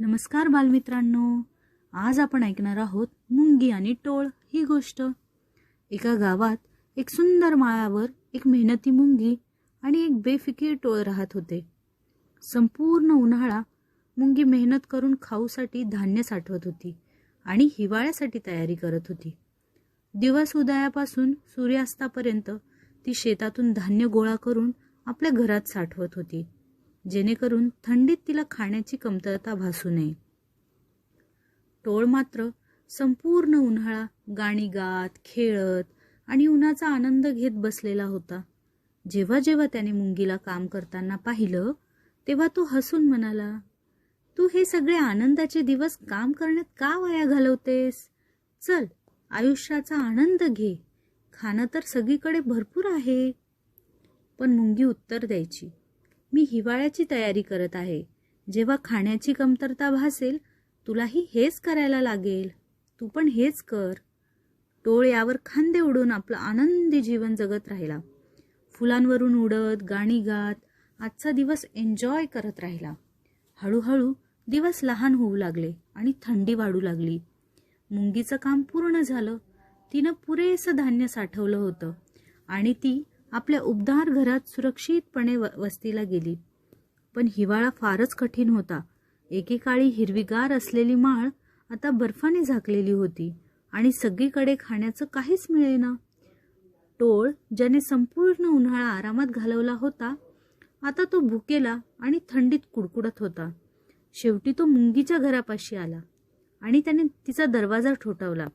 नमस्कार बालमित्रांनो. आज आपण ऐकणार आहोत मुंगी आणि टोळ ही गोष्ट. एका गावात एक सुंदर माळावर एक मेहनती मुंगी आणि एक बेफिकीर टोळ राहत होते. संपूर्ण उन्हाळा मुंगी मेहनत करून खाऊसाठी धान्य साठवत होती आणि हिवाळ्यासाठी तयारी करत होती. दिवस उदयापासून सूर्यास्तापर्यंत ती शेतातून धान्य गोळा करून आपल्या घरात साठवत होती. जेणेकरून थंडीत तिला खाण्याची कमतरता भासू नये. टोळ मात्र संपूर्ण उन्हाळा गाणी गात खेळत आणि उन्हाचा आनंद घेत बसलेला होता. जेव्हा जेव्हा त्याने मुंगीला काम करताना पाहिलं तेव्हा तो हसून म्हणाला तू हे सगळे आनंदाचे दिवस काम करण्यात का वाया घालवतेस? चल आयुष्याचा आनंद घे. खाणं तर सगळीकडे भरपूर आहे. पण मुंगी उत्तर द्यायची मी हिवाळ्याची तयारी करत आहे. जेव्हा खाण्याची कमतरता भासेल तुलाही हेच करायला लागेल. तू पण हेच कर. टोळ यावर खांदे उडून आपलं आनंदी जीवन जगत राहिला. फुलांवरून उडत गाणी गात आजचा दिवस एन्जॉय करत राहिला. हळूहळू दिवस लहान होऊ लागले आणि थंडी वाढू लागली. मुंगीचं काम पूर्ण झालं. तिनं पुरेसं धान्य साठवलं होतं आणि ती आपल्या उबदार घरात सुरक्षितपणे व वस्तीला गेली. पण हिवाळा फारच कठीण होता. एकेकाळी हिरवीगार असलेली माळ आता बर्फाने झाकलेली होती आणि सगळीकडे खाण्याचं काहीच मिळेना. टोळ ज्याने संपूर्ण उन्हाळा आरामात घालवला होता आता तो भुकेला आणि थंडीत कुडकुडत होता. शेवटी तो मुंगीच्या घरापाशी आला आणि त्याने तिचा दरवाजा ठोठावला.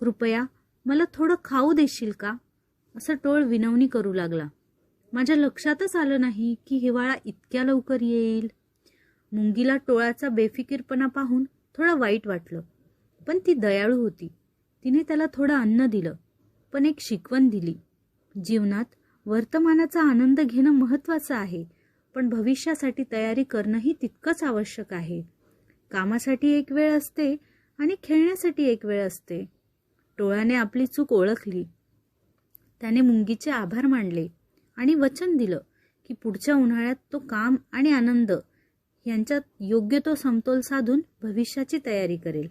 कृपया मला थोडं खाऊ देशील का? असं टोळ विनवणी करू लागला. माझ्या लक्षातच आलं नाही की हिवाळा इतक्या लवकर येईल. मुंगीला टोळाचा बेफिकीरपणा पाहून थोडं वाईट वाटलं. पण ती दयाळू होती. तिने त्याला थोडं अन्न दिलं पण एक शिकवण दिली. जीवनात वर्तमानाचा आनंद घेणं महत्त्वाचं आहे पण भविष्यासाठी तयारी करणंही तितकंच आवश्यक आहे. कामासाठी एक वेळ असते आणि खेळण्यासाठी एक वेळ असते. टोळाने आपली चूक ओळखली. त्याने मुंगीचे आभार मानले आणि वचन दिलं की पुढच्या उन्हाळ्यात तो काम आणि आनंद यांच्यात योग्य तो समतोल साधून भविष्याची तयारी करेल.